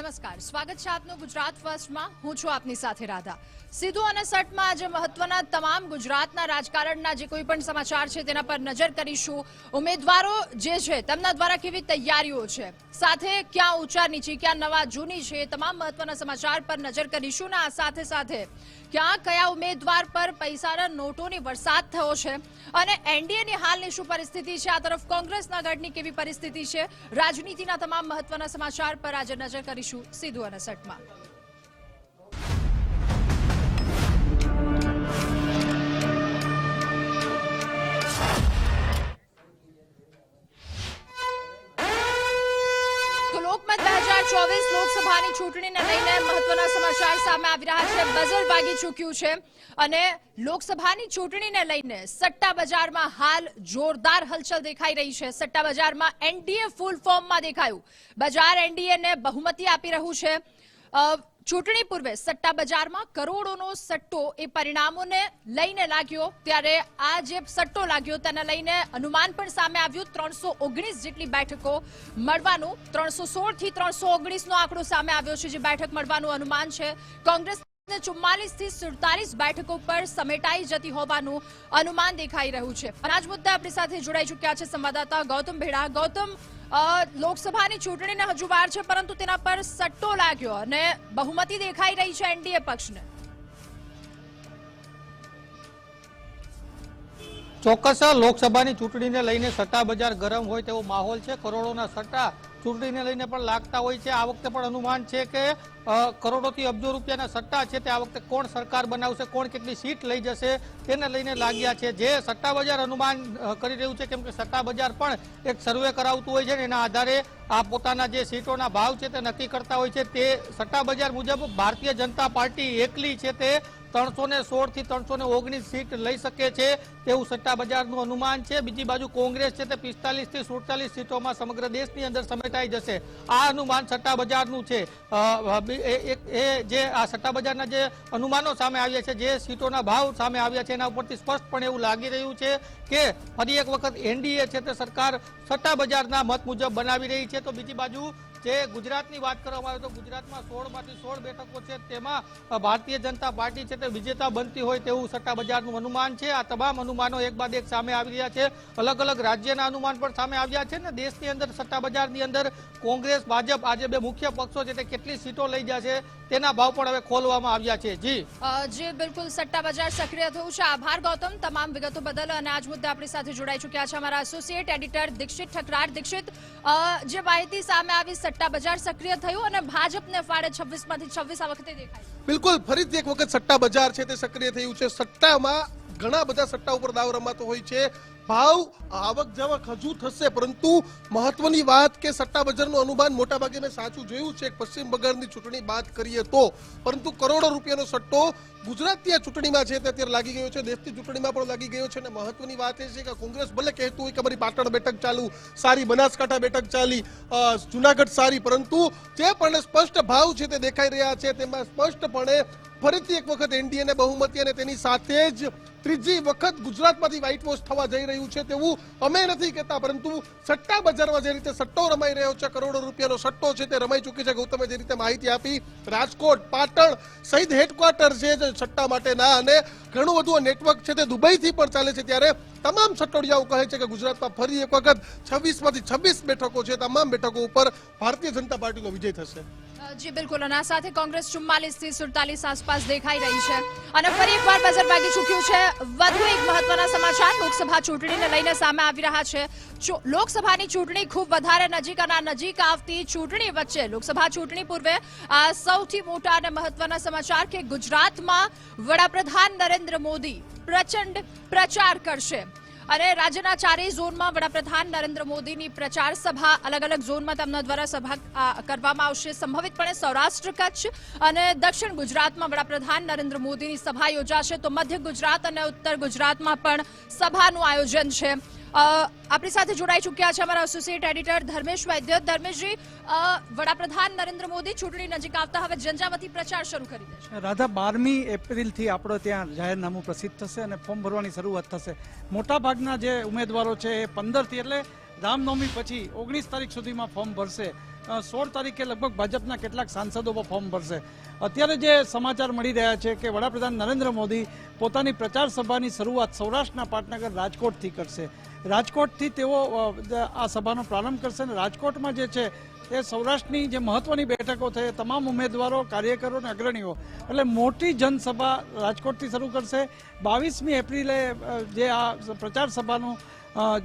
નમસ્કાર. સ્વાગત છે આપનું ગુજરાત ફર્સ્ટમાં. હું છું આપની સાથે રાધા. સીધું અને સટમાં આજે મહત્વના તમામ ગુજરાતના રાજકારણના જે કોઈ પણ સમાચાર છે તેના પર નજર કરીશું. ઉમેદવારો જે છે તેમના દ્વારા કેવી તૈયારીઓ છે? સાથે ક્યાં ઊંચા નીચી, ક્યાં નવા જૂની છે તમામ મહત્વના સમાચાર પર નજર કરીશું ને આ સાથે સાથે ક્યાં કયા ઉમેદવાર પર પૈસાના નોટોની વરસાદ થયો છે? અને એનડીએની હાલની શું પરિસ્થિતિ છે? આ તરફ કોંગ્રેસના ગઢની કેવી પરિસ્થિતિ છે? રાજનીતિના તમામ મહત્વના સમાચાર પર આજે નજર કરીશું સીધું અને સટમાં. લોકમત બે હજાર ચોવીસ લોકસભાની ચૂંટણીને લઈને મહત્વના સમાચાર સામે આવી રહ્યા છે. બઝર વાગી ચૂક્યું છે અને લોકસભાની ચૂંટણીને લઈને સટ્ટા બજારમાં હાલ જોરદાર હલચલ દેખાઈ રહી છે. સટ્ટા બજારમાં એનડીએ ફૂલ ફોર્મમાં દેખાયું. બજાર એનડીએને બહુમતી આપી રહ્યું છે. ચૂંટણી પૂર્વે સટ્ટા બજારમાં કરોડોનો સટ્ટો એ પરિણામોને લઈને લાગ્યો. ત્યારે આ જે સટ્ટો લાગ્યો તેને લઈને અનુમાન પણ સામે આવ્યું. ત્રણસો ઓગણીસ જેટલી બેઠકો મળવાનું, ત્રણસો સોળથી ત્રણસો ઓગણીસનો આંકડો સામે આવ્યો છે જે બેઠક મળવાનું અનુમાન છે. કોંગ્રેસ ચુમ્માલીસ સુડતાલીસ બેઠકો પર સમેટાઈ જતી હોવાનું અનુમાન દેખાઈ રહ્યું છે. અને આજ મુદ્દે આપણી સાથે જોડાઈ ચૂક્યા છે સંવાદદાતા ગૌતમ ભેડા. ગૌતમ લોકસભાની ચૂંટણીને હજુ વાર છે, પરંતુ તેના પર સટ્ટો લાગ્યો અને બહુમતી દેખાઈ રહી છે એનડીએ પક્ષને. ચોક્કસ લોકસભાની ચૂંટણીને લઈને સટ્ટા બજાર ગરમ હોય તેવો માહોલ છે. કરોડોના સટ્ટા ચૂંટણીને લઈને પણ લાગતા હોય છે. આ વખતે પણ અનુમાન છે કે કરોડોથી અબજો રૂપિયાના સટ્ટા છે તે આ વખતે કોણ સરકાર બનાવશે, કોણ કેટલી સીટ લઈ જશે, તેને લઈને લાગ્યા છે. જે સટ્ટા બજાર અનુમાન કરી રહ્યું છે કેમ કે સટ્ટા બજાર પણ એક સર્વે કરાવતું હોય છે ને એના આધારે આ પોતાના જે સીટોના ભાવ છે તે નક્કી કરતા હોય છે. તે સટ્ટા બજાર મુજબ ભારતીય જનતા પાર્ટી એકલી છે તે ત્રણસો ને સોળથી ત્રણસો ને ઓગણીસ સીટ લઈ શકે છે તેવું સટ્ટા બજારનું અનુમાન છે. બીજી બાજુ કોંગ્રેસ છે તે પિસ્તાલીસથી સુડતાલીસ સીટોમાં સમગ્ર દેશની અંદર સમેટાઈ જશે. આ અનુમાન સટ્ટા બજારનું છે એ જે આ સટ્ટા બજારના જે અનુમાનો સામે આવ્યા છે, જે સીટોના ભાવ સામે આવ્યા છે, એના ઉપરથી સ્પષ્ટપણે એવું લાગી રહ્યું છે કે ફરી એક વખત એનડીએ છે તે સરકાર સટ્ટા બજારના મત મુજબ બનાવી રહી છે. તો બીજી બાજુ જે ગુજરાતની વાત કરવામાં આવે તો ગુજરાતમાં સોળમાંથી સોળ બેઠકો છે તેમાં ભારતીય જનતા પાર્ટી છે તે વિજેતા બનતી હોય તેવું સટ્ટા બજારનું અનુમાન છે. આ તમામ અનુમાનો એક બાદ એક સામે આવી રહ્યા છે. અલગ અલગ રાજ્યના અનુમાન પણ સામે આવ્યા છે ને દેશની અંદર સટ્ટા બજારની અંદર કોંગ્રેસ, ભાજપ આજે બે મુખ્ય પક્ષો છે તે કેટલી સીટો લઈ જશે તેના ભાવ પણ હવે ખોલવામાં આવ્યા છે. જી. જે બિલકુલ સટ્ટા બજાર સક્રિય થયું છે. આભાર ગૌતમ. તમામ વિગતો બદલ અને આજ મુદ્દે આપણી સાથે જોડાઈ ચૂક્યા છે અમારા એસોસિએટ એડિટર દીક્ષિત ઠકરાર. દીક્ષિત જે માહિતી સામે આવી સટ્ટા બજાર સક્રિય થયું અને ભાજપને ફાળે છવ્વીસમાંથી છવ્વીસ આ વખતે દેખાય બિલકુલ ફરીથી એક વખત સટ્ટા બજાર છે તે સક્રિય થયું છે. સટ્ટામાં ઘણા બધા સટ્ટા ઉપર દાવ રમાતો હોય છે. ભાવ આવક જાવક હજુ થશે, પરંતુ મહત્વની વાત કે સટ્ટા બજારનું અનુમાન મોટાભાગે મેં સાચું જોયું છે. પશ્ચિમ બંગાળની ચૂંટણી બાદ કરીએ તો. પરંતુ કરોડો રૂપિયાનો સટ્ટો ગુજરાતની આ ચૂંટણીમાં છે તે અત્યારે લાગી ગયો છે. દેશની ચૂંટણીમાં પણ લાગી ગયો છે અને મહત્વની વાત એ છે કે કોંગ્રેસ ભલે કહેતું હોય કે અમારી પાટણ બેઠક ચાલુ, સારી બનાસકાંઠા બેઠક ચાલી જુનાગઢ સારી, પરંતુ જે પણ સ્પષ્ટ ભાવ છે તે દેખાઈ રહ્યા છે, તેમાં સ્પષ્ટપણે ફરીથી એક વખત એનડીએને બહુમતી અને તેની સાથે જ ત્રીજી વખત ગુજરાતમાંથી વ્હાઇટ વોશ થવા જઈ રહ્યું છે તેવું અમે નથી કહેતા, પરંતુ સટ્ટા બજારમાં જે રીતે સટ્ટો રમાઈ રહ્યો છે, કરોડો રૂપિયાનો સટ્ટો છે તે રમાઈ ચૂકી છે. ગૌતમે જે રીતે માહિતી આપી, રાજકોટ, પાટણ સહિત હેડક્વાર્ટર છે સટ્ટા માટેના અને ઘણું બધું નેટવર્ક છે તે દુબઈથી પણ ચાલે છે. ત્યારે તમામ સટ્ટોડિયાઓ કહે છે કે ગુજરાતમાં ફરી એક વખત છવ્વીસમાંથી છવ્વીસ બેઠકો છે. તમામ બેઠકો ઉપર ભારતીય જનતા પાર્ટીનો વિજય થશે. જી, બિલકુલ. અને સાથે કોંગ્રેસ ચુમ્માલીસથી સુડતાલીસ આસપાસ દેખાઈ રહી છે. અને ફરી એકવાર બજાર વાગી ચૂક્યું છે. વધુ એક મહત્વના સમાચાર. લોકસભા ચૂંટણીને લઈને સામે આવી રહ્યા છે. લોકસભાની ચૂંટણી ખૂબ વધારે નજીક અને નજીક આવતી ચૂંટણી વચ્ચે લોકસભા ચૂંટણી પૂર્વે, આ સૌથી મોટા અને મહત્વના સમાચાર કે ગુજરાતમાં વડાપ્રધાન નરેન્દ્ર મોદી પ્રચંડ પ્રચાર કરશે. અને રાજ્યના ચારેય ઝોનમાં વડાપ્રધાન નરેન્દ્ર મોદીની પ્રચાર સભા, અલગ અલગ ઝોનમાં તેમના દ્વારા સભા કરવામાં આવશે. સંભવિતપણે સૌરાષ્ટ્ર કચ્છ અને દક્ષિણ ગુજરાતમાં વડાપ્રધાન નરેન્દ્ર મોદીની સભા યોજાશે. તો મધ્ય ગુજરાત અને ઉત્તર ગુજરાતમાં પણ સભાનું આયોજન છે. આપણી સાથે જોડાઈ ચૂક્યા છે અમારા એસોસિએટ એડિટર ધર્મેશ વૈદ્ય. ધર્મેશજી વડાપ્રધાન નરેન્દ્ર મોદી ચૂંટણી નજીક આવતા હવે ઝંઝાવતી પ્રચાર શરૂ કરી દેશે રાધા, બારમી એપ્રિલથી આપણો ત્યાં જાહેરનામું પ્રસિદ્ધ થશે અને ફોર્મ ભરવાની શરૂઆત થશે. મોટાભાગના જે ઉમેદવારો છે એ પંદરથી એટલે રામનવમી પછી ઓગણીસ તારીખ સુધીમાં ફોર્મ ભરશે. સોળ તારીખે લગભગ ભાજપના કેટલાક સાંસદો ફોર્મ ભરશે. અત્યારે જે સમાચાર મળી રહ્યા છે કે વડાપ્રધાન નરેન્દ્ર મોદી પોતાની પ્રચાર સભાની શરૂઆત સૌરાષ્ટ્રના પાટનગર રાજકોટથી કરશે. રાજકોટથી તેઓ આ સભાનો પ્રારંભ કરશે અને રાજકોટમાં જે છે એ સૌરાષ્ટ્રની જે મહત્વની બેઠકો છે તમામ ઉમેદવારો, કાર્યકરો અને અગ્રણીઓ. એટલે મોટી જનસભા રાજકોટથી શરૂ કરશે. બાવીસમી એપ્રિલે જે આ પ્રચાર સભાનું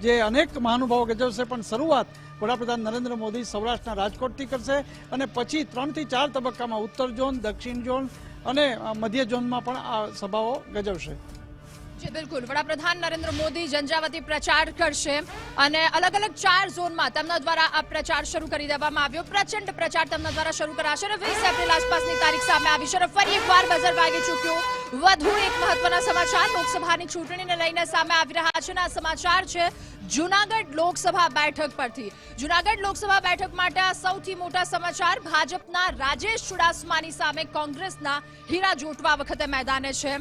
જે અનેક મહાનુભાવો ગજવશે પણ શરૂઆત વડાપ્રધાન નરેન્દ્ર મોદી સૌરાષ્ટ્રના રાજકોટથી કરશે અને પછી ત્રણથી ચાર તબક્કામાં ઉત્તર ઝોન, દક્ષિણ ઝોન અને મધ્ય ઝોનમાં પણ આ સભાઓ ગજવશે. બિલકુલ. વડાપ્રધાન નરેન્દ્ર મોદી જનજાવતી પ્રચાર કરશે અને અલગ અલગ ચાર ઝોનમાં તેમના દ્વારા આ પ્રચાર શરૂ કરી દેવામાં આવ્યો. પ્રચંડ પ્રચાર તેમના દ્વારા શરૂ કરાશે અને વીસ એપ્રિલ આસપાસની તારીખ સામે આવી છે ફરી એકવાર બઝર વાગી ચૂક્યું. વધુ એક મહત્વના સમાચાર. લોકસભાની ચૂંટણીને લઈને સામે આવી રહ્યા છે આ સમાચાર છે જુનાગઢ લોકસભા બેઠક પરથી. જુનાગઢ લોકસભા બેઠક માટે આ સૌથી મોટા સમાચાર. ભાજપના રાજેશ ચુડાસમાની સામે કોંગ્રેસના હીરા જોટવા વખતે મેદાને છે.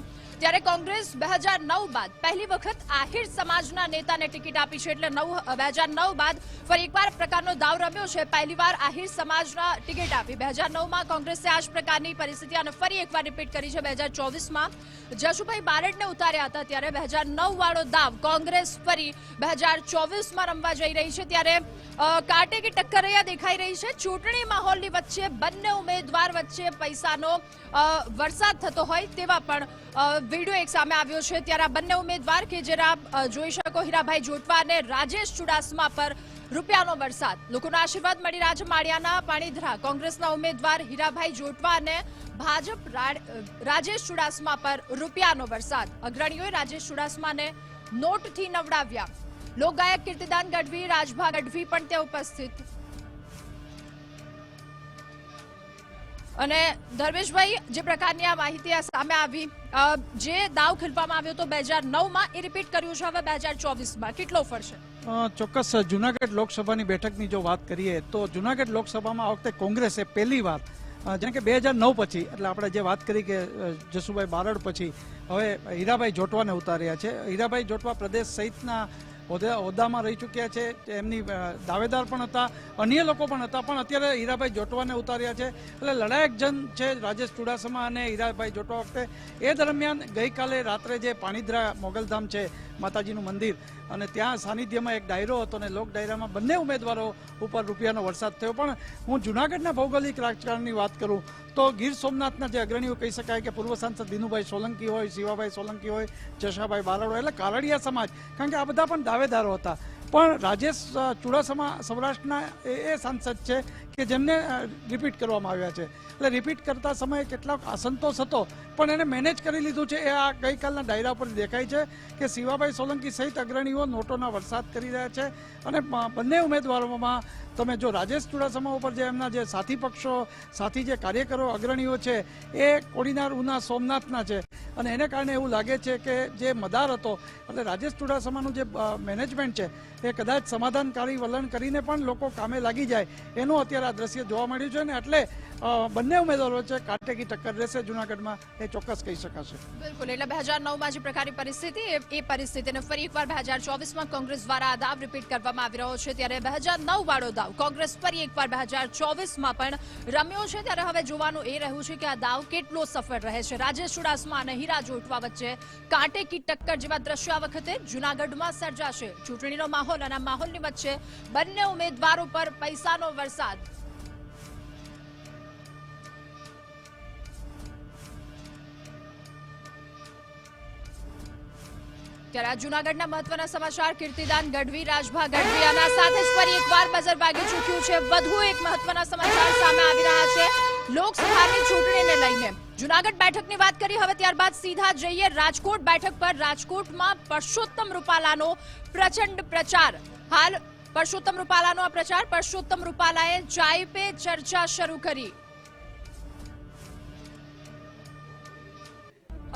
ત્યારે કોંગ્રેસ બે હજાર નવ બાદ પહેલી વખત આહિર સમાજના નેતાને ટિકિટ આપી છે એટલે નવ બે હજાર નવ બાદ ફરી એકવાર પ્રકારનો દાવ રમ્યો છે. પહેલીવાર આહિર સમાજના ટિકિટ આપી. બે હજાર નવમાં કોંગ્રેસે આ જ પ્રકારની પરિસ્થિતિ અને ફરી એકવાર રિપીટ કરી છે. બે હજાર ચોવીસમાં જશુભાઈ બારડને ઉતાર્યા હતા ત્યારે બે હજાર નવ વાળો દાવ કોંગ્રેસ ફરી બે હજાર ચોવીસમાં રમવા જઈ રહી છે. ત્યારે કાંટે કે ટક્કરૈયા દેખાઈ રહી છે. ચૂંટણી માહોલની વચ્ચે બંને ઉમેદવાર વચ્ચે પૈસાનો વરસાદ થતો હોય તેવા પણ વીડિયો એક સામે આવ્યો છે. ત્યારે આ બંને ઉમેદવાર કે જરા જોઈ શકો હીરાભાઈ જોટવા અને રાજેશ ચુડાસમા પર રૂપિયાનો વરસાદ. લોકોના આશીર્વાદ મળી રાજ માળિયાના પાણીધરા. કોંગ્રેસના ઉમેદવાર હીરાભાઈ જોટવા અને ભાજપ રાજેશ ચુડાસમા પર રૂપિયાનો વરસાદ. અગ્રણીઓએ રાજેશ ચુડાસમાને નોટથી નવડાવ્યા. લોકગાયક કીર્તિદાન ગઢવી, રાજભા ગઢવી પણ ત્યાં ઉપસ્થિત અને ધર્મેશભાઈ, જે પ્રકારની આ માહિતી સામે આવી જે દાવ ખેલવામાં આવ્યો તો બે હજાર નવમાં, એ રિપીટ કર્યું છે. હવે બે હજાર ચોવીસમાં કેટલો ફરશે ચોક્કસ જુનાગઢ લોકસભાની બેઠકની જો વાત કરીએ, તો જુનાગઢ લોકસભામાં આ વખતે કોંગ્રેસે પહેલી વાર જેમ કે બે હજાર નવ પછી, એટલે આપણે જે વાત કરી કે જસુભાઈ બારડ પછી, હવે હીરાભાઈ જોટવાને ઉતાર્યા છે. હીરાભાઈ જોટવા પ્રદેશ સહિતના હોદ્દામાં રહી ચૂક્યા છે. એમની દાવેદાર પણ હતા, અન્ય લોકો પણ હતા, પણ અત્યારે હીરાભાઈ જોટવાને ઉતાર્યા છે. એટલે લડાયક જન છે રાજેશ ચુડાસમા અને હીરાભાઈ જોટવા વખતે. એ દરમિયાન ગઈકાલે રાત્રે જે પાણીદ્રા મોગલધામ છે માતાજીનું મંદિર. અને ત્યાં સાનિધ્યમાં એક ડાયરો હતો અને લોક ડાયરામાં બંને ઉમેદવારો ઉપર રૂપિયાનો વરસાદ થયો. પણ હું જુનાગઢના ભૌગોલિક રાજકારણની વાત કરું, તો ગીર સોમનાથના જે અગ્રણીઓ કહી શકાય કે પૂર્વ સાંસદ દિનુભાઈ સોલંકી હોય, શિવાભાઈ સોલંકી હોય, જશાભાઈ બારડ એટલે કારડિયા સમાજ, કારણ કે આ બધા પણ દાવેદારો હતા. પણ રાજેશ ચુડાસમા સૌરાષ્ટ્રના એ સાંસદ છે કે જેમને રિપીટ કરવામાં આવ્યા છે. એટલે રિપીટ કરતા સમયે કેટલાક અસંતોષ હતો, પણ એને મેનેજ કરી લીધું છે. એ આ ગઈકાલના ડાયરા પર દેખાય છે કે શિવાભાઈ સોલંકી સહિત અગ્રણીઓ નોટોના વરસાદ કરી રહ્યા છે અને બંને ઉમેદવારોમાં તમે જો રાજેશ ચુડાસમા ઉપર જે એમના જે સાથી પક્ષો, સાથી જે કાર્યકરો, અગ્રણીઓ છે, એ કોડીનાર ઉના સોમનાથના છે. અને એને કારણે એવું લાગે છે કે જે મદાર હતો, એટલે રાજેશ ચુડાસમાનું જે મેનેજમેન્ટ છે, એ કદાચ સમાધાનકારી વલણ કરીને પણ લોકો કામે લાગી જાય. એનું અત્યારે આ દ્રશ્ય જોવા મળ્યું છે ને એટલે બંને ઉમેદવારો વચ્ચે કાટેકી ટક્કર રહેશે. જુનાગઢમાં એ ચોક્કસ કહી શકાશે. બિલકુલ. એટલે બે હજાર નવમાં જે પ્રકારની પરિસ્થિતિ, એ પરિસ્થિતિને ફરી એકવાર બે હજાર ચોવીસમાં કોંગ્રેસ દ્વારા આ દાવ રિપીટ કરવામાં આવી રહ્યો છે. ત્યારે બે હજાર નવ વાળો દાવ, કોંગ્રેસ ફરી એકવાર બે હજાર ચોવીસમાં પણ રમ્યો છે. ત્યારે હવે જોવાનું એ રહ્યું છે કે આ દાવ કેટલો સફળ રહે છે. રાજેશ ચુડાસમા અને હીરા જોટવા વચ્ચે કાંટેકી ટક્કર જેવા દ્રશ્યો આ વખતે જુનાગઢમાં સર્જાશે. ચૂંટણીનો માહોલ અને માહોલની વચ્ચે બંને ઉમેદવારો પર પૈસાનો વરસાદ ત્યારે જૂનાગઢના મહત્વના સમાચાર, કીર્તિદાન ગઢવી, રાજભા ગઢવી અને સાથે જ ફરી એકવાર નજર વાગી ચૂક્યું છે. વધુ એક મહત્વના સમાચાર સામે આવી રહ્યા છે. લોકસભાની ચૂંટણીને લઈને જુનાગઢ બેઠકની વાત કરી, હવે ત્યારબાદ સીધા જઈએ રાજકોટ બેઠક પર. રાજકોટમાં પરસોત્તમ રૂપાલાનો પ્રચંડ પ્રચાર. હાલ પરસોત્તમ રૂપાલાનો આ પ્રચાર, પરસોત્તમ રૂપાલાએ ચાય પે ચર્ચા શરૂ કરી.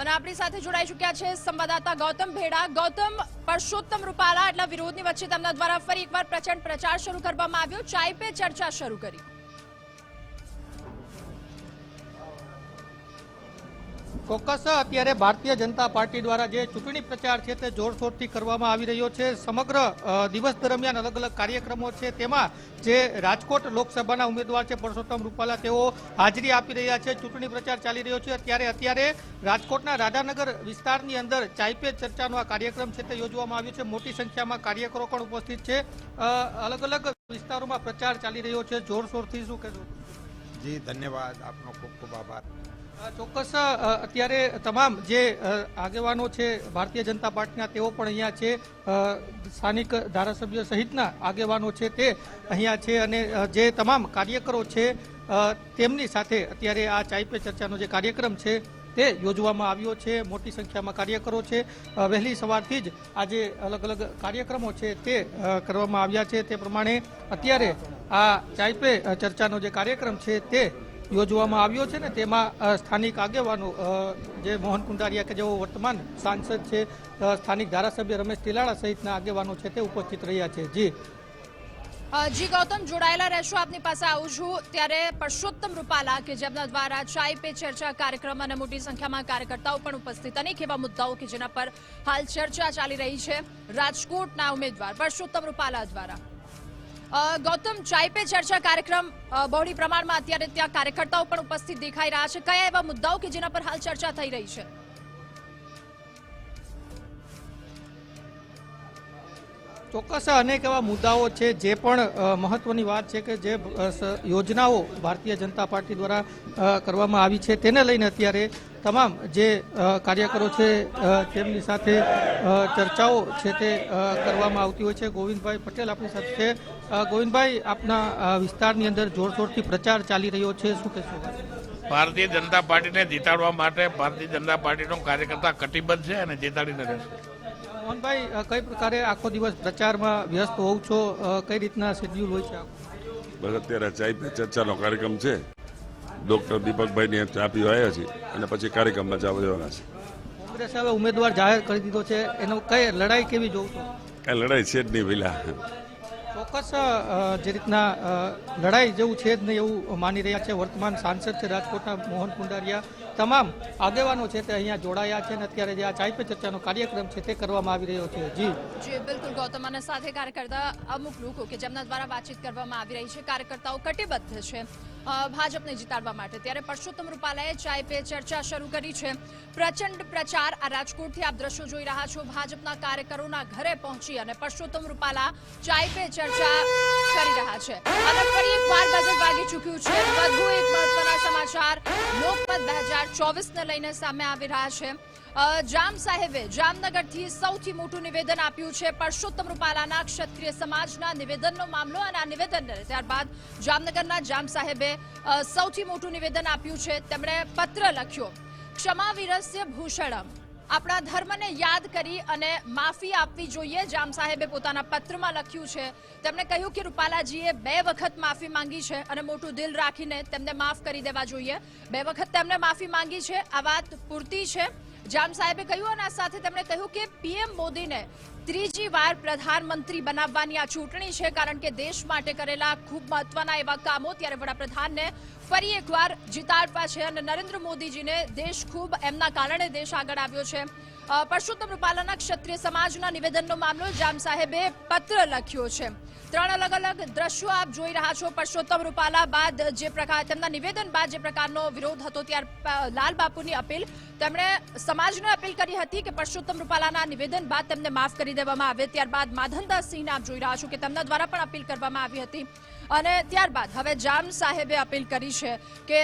અને આપણી સાથે જોડાઈ ચૂક્યા છે સંવાદદાતા ગૌતમ ભેડા. ગૌતમ, પરસોત્તમ રૂપાલા એટલા વિરોધની વચ્ચે તેમના દ્વારા ફરી એકવાર પ્રચંડ પ્રચાર શરૂ કરવામાં આવ્યો. ચાય પે ચર્ચા શરૂ કરી. ચોક્કસ, અત્યારે ભારતીય જનતા પાર્ટી દ્વારા જે ચૂંટણી પ્રચાર છે તે જોરશોરથી કરવામાં આવી રહ્યો છે. સમગ્ર દિવસ દરમિયાન અલગ અલગ કાર્યક્રમો છે. તેમાં જે રાજકોટ લોકસભાના ઉમેદવાર છે, પરસોત્તમ રૂપાલા, તેઓ હાજરી આપી રહ્યા છે. ચૂંટણી પ્રચાર ચાલી રહ્યો છે. ત્યારે અત્યારે રાજકોટના રાધાનગર વિસ્તારની અંદર ચાઈપે ચર્ચાનો આ કાર્યક્રમ છે તે યોજવામાં આવ્યો છે. મોટી સંખ્યામાં કાર્યકરો પણ ઉપસ્થિત છે. અલગ અલગ વિસ્તારોમાં પ્રચાર ચાલી રહ્યો છે. જોરશોરથી શું કહેશો? જી, ધન્યવાદ. આપનો ખૂબ ખૂબ આભાર. ચોક્કસ અત્યારે તમામ જે આગેવાનો છે, ભારતીય જનતા પાર્ટીના, તેઓ પણ અહીંયા છે. સ્થાનિક ધારાસભ્ય સહિતના આગેવાનો છે તે અહીંયા છે અને જે તમામ કાર્યકરો છે તેમની સાથે અત્યારે આ ચાય પે ચર્ચાનો જે કાર્યક્રમ છે, તે યોજવામાં આવ્યો છે. મોટી સંખ્યામાં કાર્યકરો છે. વહેલી સવારથી જ આજે અલગ અલગ કાર્યક્રમો છે તે કરવામાં આવ્યા છે. તે પ્રમાણે અત્યારે આ ચાય પે ચર્ચાનો જે કાર્યક્રમ છે તે યોજવામાં આવ્યો છે ને તેમાં સ્થાનિક આગેવાનો જે મોહન કુંડારિયા કે જેઓ વર્તમાન સાંસદ છે સ્થાનિક ધારાસભ્ય રમેશ તિલાળા સહિતના આગેવાનો છે તે ઉપસ્થિત રહ્યા છે. જી. જી ગૌતમ, જોડાયેલા રહેશો, આપની પાસે આવું છું. ત્યારે પરસોત્તમ રૂપાલા કે જેમના દ્વારા ચાય પે ચર્ચા કાર્યક્રમ અને મોટી સંખ્યામાં કાર્યકર્તાઓ પણ ઉપસ્થિત અનેક એવા મુદ્દાઓ કે જેના પર હાલ ચર્ચા ચાલી રહી છે. રાજકોટના ઉમેદવાર પરસોત્તમ રૂપાલા દ્વારા. ગૌતમ ચાય પે ચર્ચા કાર્યક્રમ બહોળી પ્રમાણમાં અત્યારે ત્યાં કાર્યકર્તાઓ પણ ઉપસ્થિત દેખાઈ રહ્યા છે. કયા એવા મુદ્દાઓ કે જેના પર હાલ ચર્ચા થઈ રહી છે? ચોક્કસ અનેક એવા મુદ્દાઓ છે જે પણ મહત્વની વાત છે કે જે યોજનાઓ ભારતીય જનતા પાર્ટી દ્વારા કરવામાં આવી છે. તેને લઈને અત્યારે તમામ જે કાર્યકરો છે તેમની સાથે ચર્ચાઓ છે તે કરવામાં આવતી હોય છે. ગોવિંદભાઈ પટેલ આપણી સાથે છે. ગોવિંદભાઈ, આપના વિસ્તારની અંદર જોરશોરથી પ્રચાર ચાલી રહ્યો છે. શું કહેશો? ભારતીય જનતા પાર્ટીને જીતાડવા માટે ભારતીય જનતા પાર્ટીનો કાર્યકર્તા કટિબદ્ધ છે અને જીતાડીને રહેશે. મોહનભાઈ કઈ પ્રકારે આખો દિવસ પ્રચારમાં વ્યસ્ત હોવ છો? કઈ રીતના શેડ્યુલ હોય છે? બસ અત્યારે ચાય પે ચર્ચાનો કાર્યક્રમ છે. ડોક્ટર દીપકભાઈને ચા પીવા આવ્યા છે અને પછી કાર્યક્રમમાં જવા જવાના છે. કોંગ્રેસ હવે ઉમેદવાર જાહેર કરી દીધો છે. એનો કઈ લડાઈ કેવી જોઉં છો? કાંઈ લડાઈ છે જ નહીં પહેલા ચોક્કસ જે રીતના લડાઈ જેવું છે જ નહીં એવું માની રહ્યા છે વર્તમાન સાંસદ છે રાજકોટના મોહન કુંડારિયા. તમામ આગેવાનો છે તે અહીંયા જોડાયા છે અને અત્યારે જે આ ચાય પે ચર્ચાનો કાર્યક્રમ છે તે કરવામાં આવી રહ્યો છે. જી. જી, બિલકુલ ગૌતમ. અને સાથે કાર્યકર્તા અમુક લોકો કે જેમના દ્વારા વાતચીત કરવામાં આવી રહી છે, કાર્યકર્તાઓ કટિબદ્ધ છે. ભાજપને જીતાડવા માટે. ત્યારે પરસોત્તમ રૂપાલાએ ચાય પે ચર્ચા શરૂ કરી છે. પ્રચંડ પ્રચાર આ રાજકોટથી આપ દ્રશ્યો જોઈ રહ્યા છો. ભાજપના કાર્યકરોના ઘરે પહોંચી અને પરસોત્તમ રૂપાલા ચાય પે ચર્ચા કરી રહ્યા છે. અને ફરી એક વાર બજેટ વાગી ચૂક્યું છે. વધુ એક મહત્વના સમાચાર. લોકમત બે હજાર ચોવીસને લઈને સામે આવી રહ્યા છે. જામ સાહેબે જામનગરથી સૌથી મોટું નિવેદન આપ્યું છે. પરસોત્તમ રૂપાલાના ક્ષત્રિય સમાજના નિવેદનનો મામલો અને આ નિવેદન ત્યારબાદ જામનગરના જામ સાહેબે સૌથી મોટું નિવેદન આપ્યું છે. તેમણે પત્ર લખ્યો, ક્ષમા વિરસ્ય ભૂષણમ. આપણા ધર્મને યાદ કરી અને માફી આપવી જોઈએ. જામ સાહેબે પોતાના પત્રમાં લખ્યું છે, તેમણે કહ્યું કે રૂપાલાજીએ બે વખત માફી માંગી છે અને મોટું દિલ રાખીને તેમને માફ કરી દેવા જોઈએ. બે વખત તેમણે માફી માંગી છે. આ વાત પૂરતી છે. જામ સાહેબે કહ્યું અને સાથે તેમણે કહ્યું કે પીએમ મોદીને ત્રીજી વાર પ્રધાનમંત્રી બનાવવાની આ ચૂંટણી છે, કારણ કે દેશ માટે કરેલા ખૂબ મહત્વના એવા કામો ત્યારે વડાપ્રધાનને ફરી એકવાર જીતાડવા છે અને નરેન્દ્ર મોદીજીને દેશ ખૂબ, એમના કારણે દેશ આગળ આવ્યો છે. પરસોત્તમ રૂપાલાના ક્ષત્રિય સમાજના નિવેદનનો મામલો જામ સાહેબે પત્ર લખ્યો છે. ત્રણ અલગ અલગ દ્રશ્યો આપ જોઈ રહ્યા છો. પરસોત્તમ રૂપાલા બાદ જે પ્રકાર તેમના નિવેદન બાદ જે પ્રકારનો વિરોધ હતો ત્યાર લાલ બાપુની અપીલ. તેમણે સમાજને અપીલ કરી હતી કે પરસોત્તમ રૂપાલાના નિવેદન બાદ તેમને માફ કરી દેવામાં આવે. ત્યારબાદ માધનદાસ સિંહને આપ જોઈ રહ્યા છો કે તેમના દ્વારા પણ અપીલ કરવામાં આવી હતી. અને ત્યારબાદ હવે જામ સાહેબે અપીલ કરી છે કે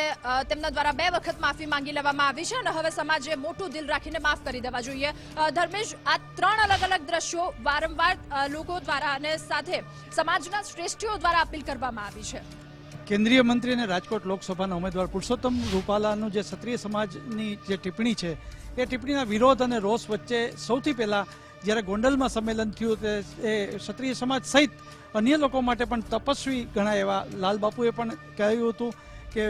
તેમના દ્વારા બે વખત માફી માંગી લેવામાં આવી છે અને હવે સમાજે મોટું દિલ રાખીને માફ કરી દેવા જોઈએ. ધર્મેશ, આ ત્રણ અલગ અલગ દ્રશ્યો વારંવાર લોકો દ્વારા અને સાથે સમાજના શ્રેષ્ઠીઓ દ્વારા અપીલ કરવામાં આવી છે. કેન્દ્રીય મંત્રી અને રાજકોટ લોકસભાના ઉમેદવાર પુરુષોત્તમ રૂપાલાનું જે ક્ષત્રિય સમાજની જે ટિપ્પણી છે, એ ટિપ્પણીના વિરોધ અને રોષ વચ્ચે સૌથી પહેલા જ્યારે ગોંડલમાં સંમેલન થયું તે, એ ક્ષત્રિય સમાજ સહિત અન્ય લોકો માટે પણ તપસ્વી ઘણા એવા લાલ બાપુએ પણ કહ્યું હતું કે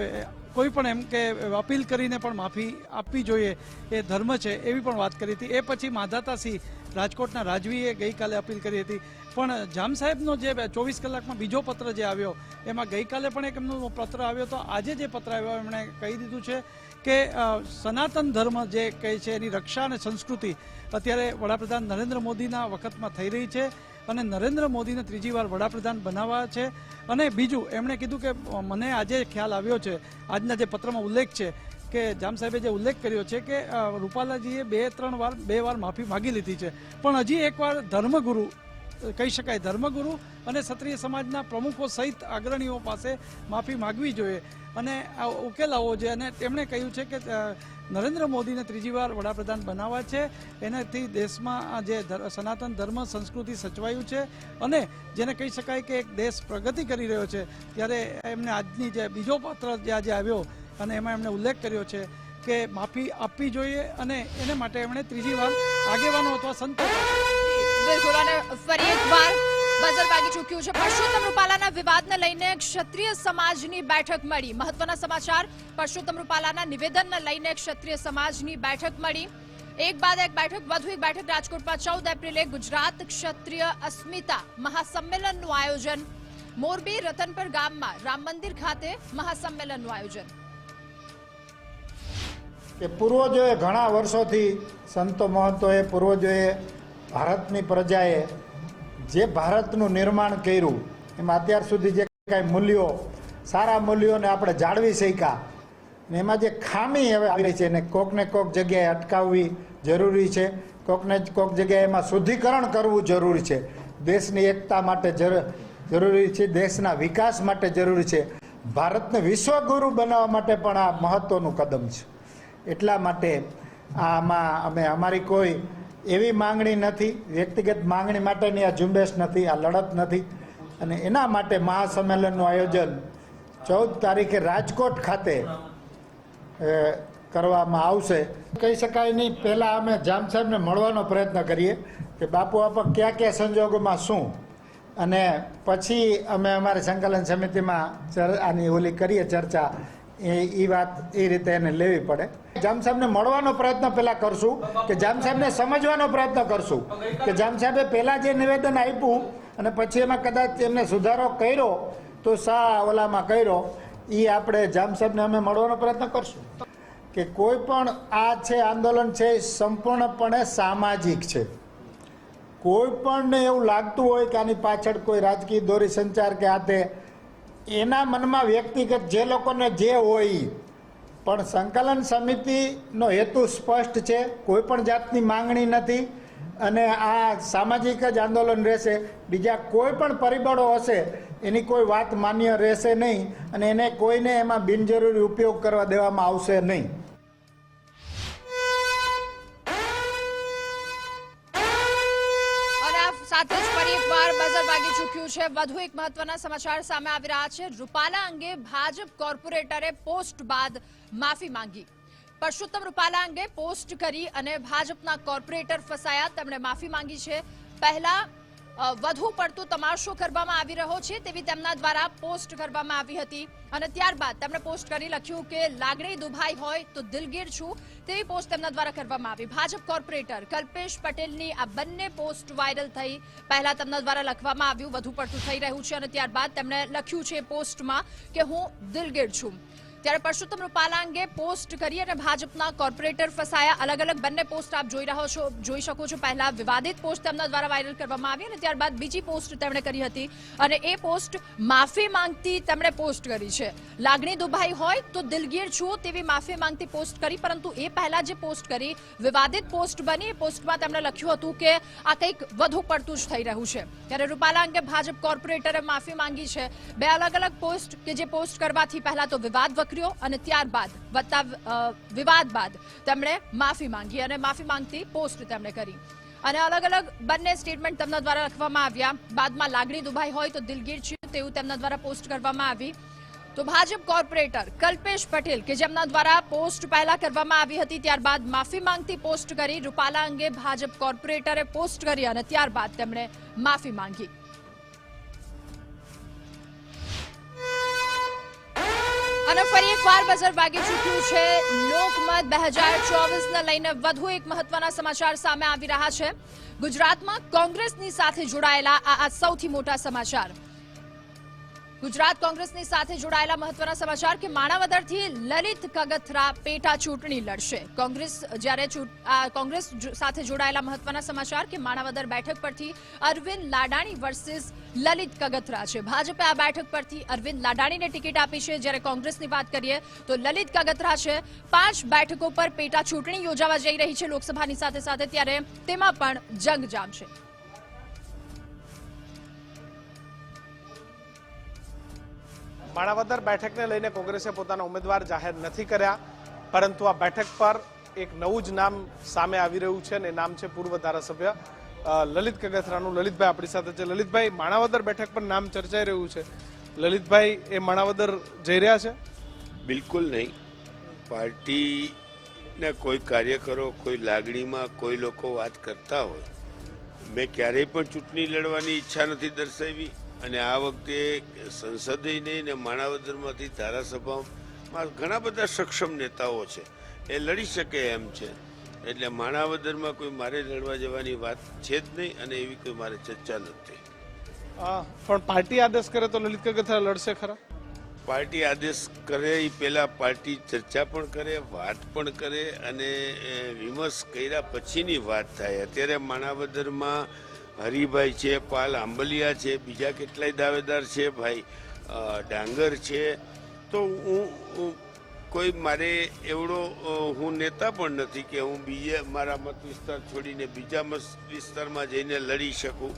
કોઈ પણ એમ કે અપીલ કરીને પણ માફી આપવી જોઈએ, એ ધર્મ છે, એવી પણ વાત કરી હતી. એ પછી માધાતાસિંહ રાજકોટના રાજવીએ ગઈકાલે અપીલ કરી હતી. પણ જામ સાહેબનો જે ચોવીસ કલાકમાં બીજો પત્ર જે આવ્યો, એમાં ગઈકાલે પણ એક એમનો પત્ર આવ્યો, તો આજે જે પત્ર આવ્યો એમણે કહી દીધું છે કે સનાતન ધર્મ જે કહે છે એની રક્ષા અને સંસ્કૃતિ અત્યારે વડાપ્રધાન નરેન્દ્ર મોદીના વખતમાં થઈ રહી છે. અને નરેન્દ્ર મોદીને ત્રીજી વાર વડાપ્રધાન બનાવવા છે. અને બીજું, એમણે કીધું કે મને આજે ખ્યાલ આવ્યો છે, આજના જે પત્રમાં ઉલ્લેખ છે કે, જામ સાહેબે જે ઉલ્લેખ કર્યો છે કે રૂપાલાજીએ બે, ત્રણ વાર, બે વાર માફી માગી લીધી છે. પણ હજી એકવાર ધર્મગુરુ કહી શકાય ધર્મગુરુ અને ક્ષત્રિય સમાજના પ્રમુખો સહિત અગ્રણીઓ પાસે માફી માગવી જોઈએ. અને આ ઉકેલ જોઈએ અને તેમણે કહ્યું છે કે નરેન્દ્ર મોદીને ત્રીજી વાર વડાપ્રધાન બનાવવા છે. એનાથી દેશમાં જે સનાતન ધર્મ, સંસ્કૃતિ સચવાયું છે અને જેને કહી શકાય કે એક દેશ પ્રગતિ કરી રહ્યો છે, ત્યારે એમને આજની જે બીજો પત્ર જે આજે આવ્યો અને એમાં એમણે ઉલ્લેખ કર્યો છે કે માફી આપવી જોઈએ અને એને માટે એમણે ત્રીજી વાર આગેવાનો અથવા સંતો બિલકુલ, અને ફરી બજર વાગી ચૂક્યું છે. પરસોત્તમ રૂપાલાના વિવાદને લઈને ક્ષત્રિય સમાજની બેઠક મળી. મહત્વના સમાચાર, પરસોત્તમ રૂપાલાના નિવેદનને લઈને ક્ષત્રિય સમાજની બેઠક મળી. એક બાદ એક બેઠક, વધુ એક બેઠક રાજકોટમાં ચૌદ એપ્રિલે ગુજરાત ક્ષત્રિય અસ્મિતા મહાસંમેલનનું આયોજન. મોરબી રતનપર ગામમાં રામ મંદિર ખાતે મહાસંમેલનનું આયોજન. કે પૂર્વજોએ ઘણા વર્ષોથી સંતો મહંતોએ, પૂર્વજોએ ભારતની પ્રજાએ જે ભારતનું નિર્માણ કર્યું, એમાં અત્યાર સુધી જે કાંઈ મૂલ્યો, સારા મૂલ્યોને આપણે જાળવી શક્યા. ને એમાં જે ખામી હવે આવી છે ને કોકને કોક જગ્યાએ અટકાવવી જરૂરી છે, કોકને કોક જગ્યાએ એમાં શુદ્ધિકરણ કરવું જરૂરી છે. દેશની એકતા માટે જરૂ- જરૂરી છે, દેશના વિકાસ માટે જરૂરી છે. ભારતને વિશ્વગુરુ બનાવવા માટે પણ આ મહત્વનું કદમ છે. એટલા માટે આમાં અમે, અમારી કોઈ એવી માંગણી નથી, વ્યક્તિગત માંગણી માટેની આ ઝુંબેશ નથી, આ લડત નથી. અને એના માટે મહાસંમેલનનું આયોજન ચૌદ તારીખે રાજકોટ ખાતે કરવામાં આવશે. કહી શકાય નહીં, પહેલાં અમે જામ સાહેબને મળવાનો પ્રયત્ન કરીએ કે બાપુ આપા કયા કયા સંજોગોમાં શું? અને પછી અમે અમારી સંકલન સમિતિમાં આની ઓલી કરીએ ચર્ચા. એ એ વાત એ રીતે એને લેવી પડે. જામ સાહેબને મળવાનો પ્રયત્ન પહેલા કરશું કે જામ સાહેબને સમજવાનો પ્રયત્ન કરશું કે જામ સાહેબે પહેલા જે નિવેદન આપ્યું અને પછી એમાં કદાચ એમને સુધારો કર્યો તો સા ઓલામાં કર્યો એ આપણે જામ સાહેબને અમે મળવાનો પ્રયત્ન કરશું. કે કોઈ પણ આ છે આંદોલન છે સંપૂર્ણપણે સામાજિક છે. કોઈ પણને એવું લાગતું હોય કે આની પાછળ કોઈ રાજકીય દોરી સંચાર કે આ તે એના મનમાં વ્યક્તિગત જે લોકોને જે હોય, પણ સંકલન સમિતિનો હેતુ સ્પષ્ટ છે, કોઈ પણ જાતની માંગણી નથી, અને આ સામાજિક જ આંદોલન રહેશે. બીજા કોઈ પણ પરિબળો હશે, એની કોઈ વાત માન્ય રહેશે નહીં, અને એને કોઈને એમાં બિનજરૂરી ઉપયોગ કરવા દેવામાં આવશે નહીં. ચૂક્યું છે. વધુ એક મહત્વના સમાચાર સામે આવી રહ્યા છે. રૂપાલા અંગે ભાજપ કોર્પોરેટરે પોસ્ટ બાદ માફી માંગી. પરસોત્તમ રૂપાલા અંગે પોસ્ટ કરી અને ભાજપના કોર્પોરેટર ફસાયા. તેમણે માફી માંગી છે. પહેલા વધુ પડતો તમાશો કરવામાં આવી રહ્યો છે તેવી તેમના દ્વારા પોસ્ટ કરવામાં આવી હતી. અને ત્યારબાદ તેમણે પોસ્ટ કરી લખ્યું કે, લાગણી દુભાઈ હોય તો દિલગીર છું. તેવી પોસ્ટ તેમના દ્વારા કરવામાં આવી. ભાજપ કોર્પોરેટર કલ્પેશ પટેલની આ બંને પોસ્ટ વાયરલ થઈ. પહેલા તેમના દ્વારા લખવામાં આવ્યું, વધુ પડતું થઈ રહ્યું છે. અને ત્યારબાદ તેમણે લખ્યું છે પોસ્ટમાં કે, હું દિલગીર છું. ત્યારે પરસોત્તમ રૂપાલા અંગે પોસ્ટ કરી અને ભાજપના કોર્પોરેટર ફસાયા. અલગ અલગ બંને પોસ્ટ આપ જોઈ રહ્યો છો, જોઈ શકો છો. પહેલા વિવાદિત પોસ્ટ તેમના દ્વારા વાયરલ કરવામાં આવી અને ત્યારબાદ બીજી પોસ્ટ તેમણે કરી હતી અને એ પોસ્ટ માફી માંગતી તેમણે પોસ્ટ કરી છે. લાગણી દુભાઈ હોય તો દિલગીર છું તેવી માફી માંગતી પોસ્ટ કરી, પરંતુ એ પહેલા જે પોસ્ટ કરી, વિવાદિત પોસ્ટ બની, એ પોસ્ટમાં તેમણે લખ્યું હતું કે આ કંઈક વધુ પડતું જ થઈ રહ્યું છે. ત્યારે રૂપાલા અંગે ભાજપ કોર્પોરેટરે માફી માંગી છે. બે અલગ અલગ પોસ્ટ કે જે પોસ્ટ કરવાથી પહેલા તો વિવાદ વકર્યો અને ત્યારબાદ વત્તા વિવાદ બાદ તેમણે માફી માંગી અને માફી માંગતી પોસ્ટ તેમણે કરી. અને અલગ અલગ બંને સ્ટેટમેન્ટ તેમના દ્વારા લખવામાં આવ્યા. બાદમાં લાગણી દુભાઈ હોય તો દિલગીર છે તેવું તેમના દ્વારા પોસ્ટ કરવામાં આવી. તો ભાજપ કોર્પોરેટર કલ્પેશ પટેલ કે જેમના દ્વારા પોસ્ટ પહેલા કરવામાં આવી હતી, ત્યારબાદ માફી માંગતી પોસ્ટ કરી, રૂપાલા અંગે ભાજપ કોર્પોરેટરે પોસ્ટ કરી અને ત્યારબાદ તેમણે માફી માંગી. અને ફરી એકવાર બજાર વાગી ચૂક્યું છે. લોકમત બે હજાર ચોવીસને લઈને વધુ એક મહત્વના સમાચાર સામે આવી રહ્યા છે. ગુજરાતમાં કોંગ્રેસની સાથે જોડાયેલા આ સૌથી મોટા સમાચાર. ગુજરાત કોંગ્રેસની સાથે જોડાયેલા મહત્વના સમાચાર કે માણાવદરથી લલિત કગથરા પેટા ચૂંટણી લડશે. કોંગ્રેસ જ્યારે કોંગ્રેસ સાથે જોડાયેલા મહત્વના સમાચાર કે માણાવદર બેઠક પરથી અરવિંદ લાડાણી વર્સિસ લલિત કગથરા છે. ભાજપે આ બેઠક પરથી અરવિંદ લાડાણીને ટિકિટ આપી છે. જ્યારે કોંગ્રેસની વાત કરીએ તો લલિત કગથરા છે. પાંચ બેઠકો પર પેટા ચૂંટણી યોજાવા જઈ રહી છે લોકસભાની સાથે સાથે, ત્યારે તેમાં પણ જંગ જામશે માણાવદર બેઠકને લઈને કોંગ્રેસે પોતાના ઉમેદવાર જાહેર નથી કર્યા, પરંતુ આ બેઠક પર એક નવું જ નામ સામે આવી રહ્યું છે અને નામ છે પૂર્વ ધારાસભ્ય લલિત કગથરાનું લલિતભાઈ આપણી સાથે છે. લલિતભાઈ, માણાવદર બેઠક પર નામ ચર્ચાઈ રહ્યું છે. લલિતભાઈ, એ માણાવદર જઈ રહ્યા છે? બિલકુલ નહીં. પાર્ટીના કોઈ કાર્યકરો, કોઈ લાગણીમાં કોઈ લોકો વાત કરતા હોય. મેં ક્યારેય પણ ચૂંટણી લડવાની ઈચ્છા નથી દર્શાવી. અને આ વખતે સંસદે નહીં ને માણાવદરમાંથી ધારાસભામાં ઘણા બધા સક્ષમ નેતાઓ છે. એ લડી શકે એમ છે. એટલે માણાવદરમાં કોઈ મારે લડવા જવાની વાત છે જ નહીં અને એવી કોઈ મારે ચર્ચા નથી. પણ પાર્ટી આદેશ કરે તો લલિત કગથરા લડશે ખરા? પાર્ટી આદેશ કરે એ પહેલાં પાર્ટી ચર્ચા પણ કરે વાત પણ કરે અને વિમર્શ કર્યા પછીની વાત થાય. અત્યારે માણાવદરમાં હરિભાઈ છે પાલ આંબલિયા છે બીજા કેટલાય દાવેદાર છે ભાઈ ડાંગર છે. તો હું કોઈ મારે એવડો હું નેતા પણ નથી કે હું બીજા મારા મત વિસ્તાર છોડીને બીજા મત વિસ્તારમાં જઈને લડી શકું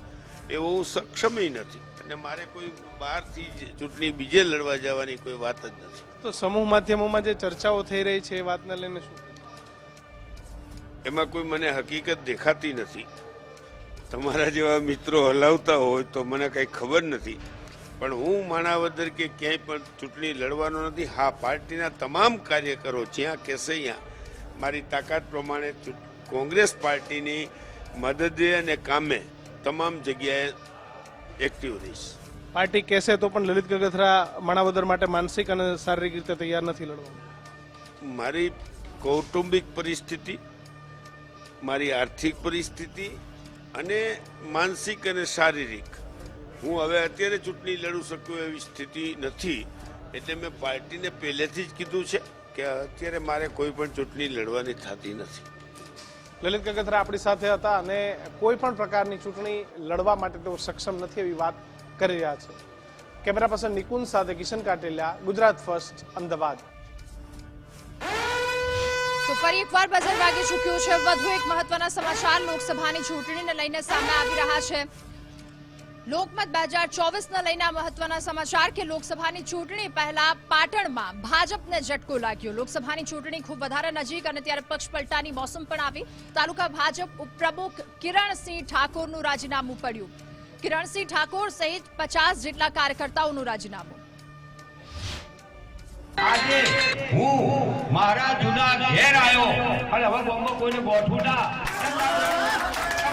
એવો હું સક્ષમય નથી. અને મારે કોઈ બહારથી ચૂંટણી બીજે લડવા જવાની કોઈ વાત જ નથી. તો સમૂહ માધ્યમોમાં જે ચર્ચાઓ થઈ રહી છે એ વાતને લઈને શું? એમાં કોઈ મને હકીકત દેખાતી નથી. તમારા જેવા મિત્રો હલાવતા હોય તો મને કંઈ ખબર નથી. પણ હું માણાવદર કે ક્યાંય પણ ચૂંટણી લડવાનો નથી. હા પાર્ટીના તમામ કાર્યકરો જ્યાં કહેશે ત્યાં મારી તાકાત પ્રમાણે કોંગ્રેસ પાર્ટીની મદદે અને કામે તમામ જગ્યાએ એક્ટિવ રહીશ. પાર્ટી કહેશે તો પણ લલિત ગગથરા માણાવદર માટે માનસિક અને શારીરિક રીતે તૈયાર નથી લડવા મારી કૌટુંબિક પરિસ્થિતિ મારી આર્થિક પરિસ્થિતિ અને માનસિક અને શારીરિક. હું હવે અત્યારે ચૂંટણી લડું શકું એવી સ્થિતિ નથી, એટલે મેં પાર્ટીને પહેલેથી જ કીધું છે કે અત્યારે મારે કોઈ પણ ચૂંટણી લડવાની થતી નથી. લલિત કગથરા આપણી સાથે હતા અને કોઈ પણ પ્રકારની ચૂંટણી લડવા માટે તેઓ સક્ષમ નથી એવી વાત કરી રહ્યા છે. કેમેરા પર્સન નિકુંજ સાથે કિશન કાટેલિયા, ગુજરાત ફર્સ્ટ, અમદાવાદ. ફરી એકવાર બજાર વાગી ચૂક્યું છે. વધુ એક મહત્વના સમાચાર, લોકસભાની ચૂંટણીને લઈને સામે આવી રહ્યા છે. લોકમત બે હજાર ચોવીસને લઈને મહત્વના સમાચાર કે લોકસભાની ચૂંટણી પહેલા પાટણમાં ભાજપને ઝટકો લાગ્યો. લોકસભાની ચૂંટણી ખૂબ વધારે નજીક અને ત્યારે પક્ષ પલટાની મોસમ પણ આવી. તાલુકા ભાજપ ઉપપ્રમુખ કિરણસિંહ ઠાકોરનું રાજીનામું પડ્યું. કિરણસિંહ ઠાકોર સહિત પચાસ જેટલા કાર્યકર્તાઓનું રાજીનામું. આજે હું મારા જૂના ઘેર આવ્યો. અને હવે બોમ્બો કોઈને ગોઠવું ના.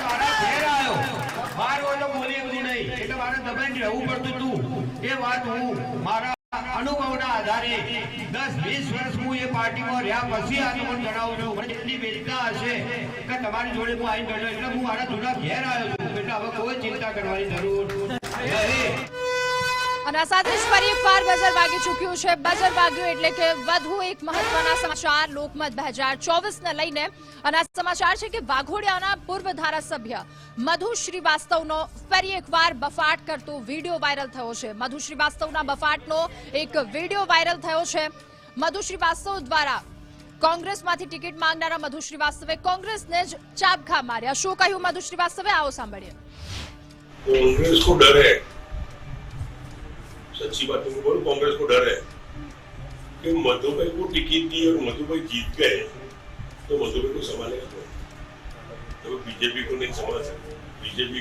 મારા ઘેર આવ્યો. બાર ઓલો બોલી એવું નહીં. એટલે મારે દબાઈને રહેવું પડતું હતું એ વાત હું મારા અનુભવના આધારે દસ વીસ વર્ષ હું એ પાર્ટીમાં રહ્યા પછી આ તમને જણાવું છું. મને એટલી વેદના હશે કે તમારી જોડે હું આવી ગયો એટલે હું મારા જૂના ઘેર આવ્યો છું. એટલે હવે કોઈ ચિંતા કરવાની જરૂર નહીં. અને આ સાથે જ ફરી એકવાર બજાર વાગી ચૂક્યું છે. બજાર વાગ્યું એટલે કે વધુ એક મહત્વના સમાચાર લોકમત બે હજાર ચોવીસને લઈને. અને આ સમાચાર છે કે વાઘોડિયાના પૂર્વ ધારાસભ્ય મધુ શ્રીવાસ્તવનો ફરી એકવાર બફાટ કરતો વીડિયો વાયરલ થયો છે. મધુ શ્રીવાસ્તવના બફાટનો એક વીડિયો વાયરલ થયો છે. મધુ શ્રીવાસ્તવ દ્વારા કોંગ્રેસમાંથી ટિકિટ માંગનારા મધુ શ્રીવાસ્તવે કોંગ્રેસને જ ચાબખા માર્યા. શું કહ્યું મધુ શ્રીવાસ્તવે? આવો સાંભળીએ. કોંગ્રેસ કો सच्ची बात है बोल कांग्रेस को डर है कि मधुभाई को टिकट दी और मधुभाई जीत गए तो मधुभाई को संभालेगा कौन तो बीजेपी को नहीं संभाल सकते बीजेपी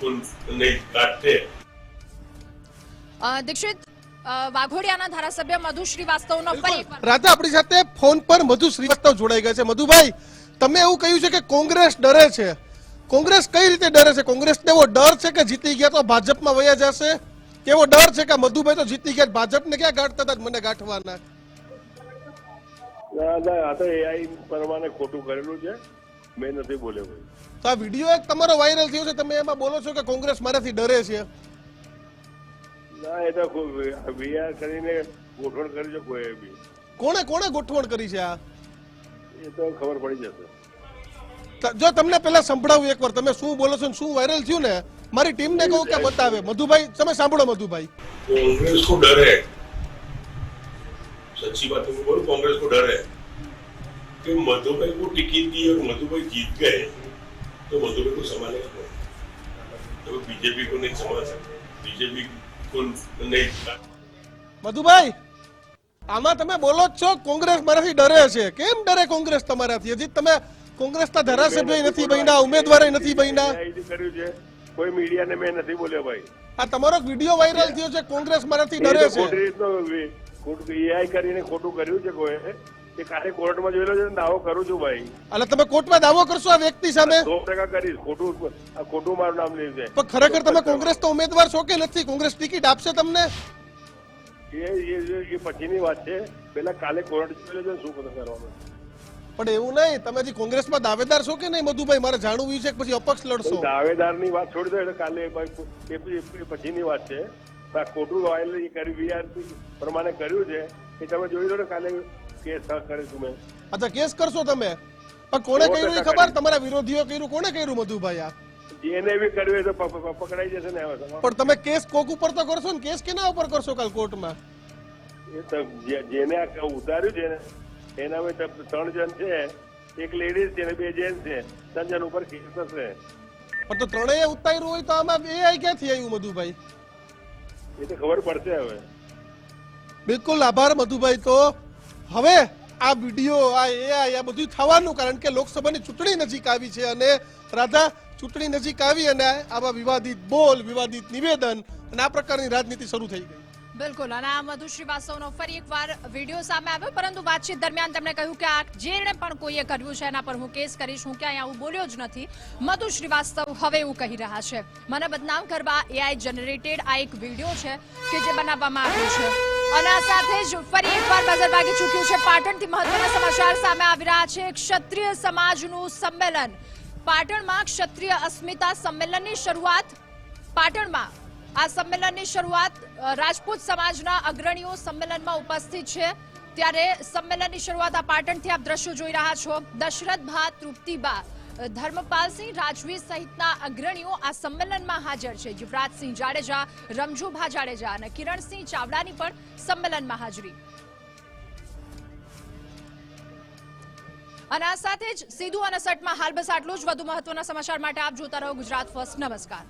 को नहीं काटते અ, દીક્ષિત અ, વાઘોડિયાના ધારાસભ્ય મધુ શ્રીવાસ્તવનો ફરી એકવાર રાધા આપણી સાથે ફોન પર મધુ શ્રીવાસ્તવ જોડાઈ ગયા છે મધુભાઈ તમે એવું કહ્યું છે કે કોંગ્રેસ ડરે છે કોંગ્રેસ કઈ રીતે ડરે છે કોંગ્રેસ એવો ડર છે કે જીતી ગયા તો ભાજપમાં વયા જશે કેવો ડર છે કે મધુભાઈ તો જીતી ગયા ભાજપને ક્યાં ગાંઠતા હતા મને ગાંઠવાના? ના ના આ તો એઆઈ પ્રમાણે ખોટું કરેલું છે. મેં નથી બોલ્યો તો આ વીડિયો એક તમારો વાયરલ થયો છે તમે એમાં બોલો છો કે કોંગ્રેસ મારાથી ડરે છે? ના એ તો વીઆર કરીને ગોઠવણ કરી છે કોઈ બી. કોણે કોણે ગોઠવણ કરી છે આ? એ તો ખબર પડી જશે. જો તમને પેલા સંભળાવું એકવાર તમે શું બોલો છો ને શું વાયરલ થયું ને મારી ટીમને કહું કે બતાવે મધુભાઈ તમે સાંભળો મધુભાઈ कांग्रेस को डर है सच्ची बात है मैं बोलूं कांग्रेस को डर है कि मधुभाई को टिकट दी और मधुभाई जीत गए तो मधुभाई को संभालेगा कौन तो बीजेपी को नहीं संभाल सकते बीजेपी को नहीं મધુભાઈ આમાં તમે બોલો જ છો કોંગ્રેસ મારાથી ડરે છે કેમ ડરે કોંગ્રેસ તમારાથી હજી તમે કોંગ્રેસના ધારાસભ્ય નથી બન્યા ઉમેદવાર નથી બન્યા. કોઈ મીડિયાને મેં નથી બોલ્યો ભાઈ. આ તમારો વીડિયો વાયરલ થયો છે કોંગ્રેસ મારાથી ડરે છે. રીતનો વી- ખોટું એઆઈ કરીને ખોટું કર્યું છે કોઈ. એ કાલે કોર્ટમાં જોયેલો છે દાવો કરું છું ભાઈ. એટલે તમે કોર્ટમાં દાવો કરશો આ વ્યક્તિ સામે? સો ટકા કરીશ ખોટું ખોટું મારું નામ લીધું છે. પણ ખરેખર તમે કોંગ્રેસ તો ઉમેદવાર છો કે નથી? કોંગ્રેસ ટિકિટ આપશે તમને? એ એ- પછીની વાત છે. પેલા કાલે કોર્ટ જોયેલો છે શું કરવાનું? પણ એવું નહીં તમે હજી કોંગ્રેસમાં દાવેદાર છો કે નહીં મધુભાઈ? મારે જાણવું છે કે પછી અપક્ષ લડશો. દાવેદારની વાત છોડી દો એટલે કાલે એ પછીની વાત છે. આ ખોટું વાયલ કરી વીઆરપી પ્રમાણે કર્યું છે કે તમે જોઈ લો ને કાલે કેસ કરીશું મેં. અચ્છા કેસ કરશો તમે? પણ કોણે કર્યું એ ખબર? તમારા વિરોધીઓ કર્યું કોણે કર્યું મધુભાઈ આ? જેને બી કર્યું તો પકડાઈ જશે ને પણ તમે કેસ કોક ઉપર તો કરશો ને કેસ કેના ઉપર કરશો કાલ કોર્ટમાં? એ તો જેને ઉતાર્યું છે ને એના મેં ત્રણ જણ છે. એક લેડીઝ છે અને બે જેન્ટ્સ છે. ત્રણ જણ ઉપર કેસ થશે. પણ તો ત્રણેય ઉતાર્યું હોય તો આમાં એ ક્યાંથી આવ્યું મધુભાઈ? એ તો ખબર પડશે હવે. બિલકુલ આભાર મધુભાઈ તો. હવે આ વીડિયો આ એઆઈ આ બધું થવાનું કારણ કે લોકસભાની ચૂંટણી નજીક આવી છે અને રાધા ચૂંટણી નજીક આવી અને આવા વિવાદિત બોલ વિવાદિત નિવેદન અને આ પ્રકારની રાજનીતિ શરૂ થઈ ગઈ. બિલકુલ. અને આ મધુ શ્રીવાસ્તવનો ફરી એકવાર વીડિયો સામે આવ્યો. પરંતુ વાતચીત દરમિયાન તેમણે કહ્યું કે આ જેણે પણ કોઈએ કર્યું છે, એના પર હું કેસ કરીશ, હું ક્યાંય આવું બોલ્યો જ નથી. મધુ શ્રીવાસ્તવ હવે એવું કહી રહ્યા છે. મને બદનામ કરવા એઆઈ જનરેટેડ આ એક વીડિયો છે કે જે બનાવવામાં આવ્યો છે. અને આ સાથે જ ફરી એકવાર બજાર વાગી ચૂક્યું છે. પાટણથી મહત્વના સમાચાર સામે આવી રહ્યા છે. ક્ષત્રિય સમાજનું સંમેલન. પાટણમાં ક્ષત્રિય અસ્મિતા સંમેલનની શરૂઆત. પાટણમાં આ સંમેલનની શરૂઆત રાજપૂત સમાજના અગ્રણીઓ સંમેલનમાં ઉપસ્થિત છે. ત્યારે સંમેલનની શરૂઆત આ પાટણથી આપ દ્રશ્યો જોઈ રહ્યા છો. દશરથ ભા તૃપ્તિબા ધર્મપાલસિંહ રાજવી સહિતના અગ્રણીઓ આ સંમેલનમાં હાજર છે. યુવરાજસિંહ જાડેજા રમજુભા જાડેજા અને કિરણસિંહ ચાવડાની પણ સંમેલનમાં હાજરી. અને આ સાથે જ સીધું અને સટમાં હાલ બસ આટલું જ. વધુ મહત્વના સમાચાર માટે આપ જોતા રહો ગુજરાત ફર્સ્ટ. નમસ્કાર.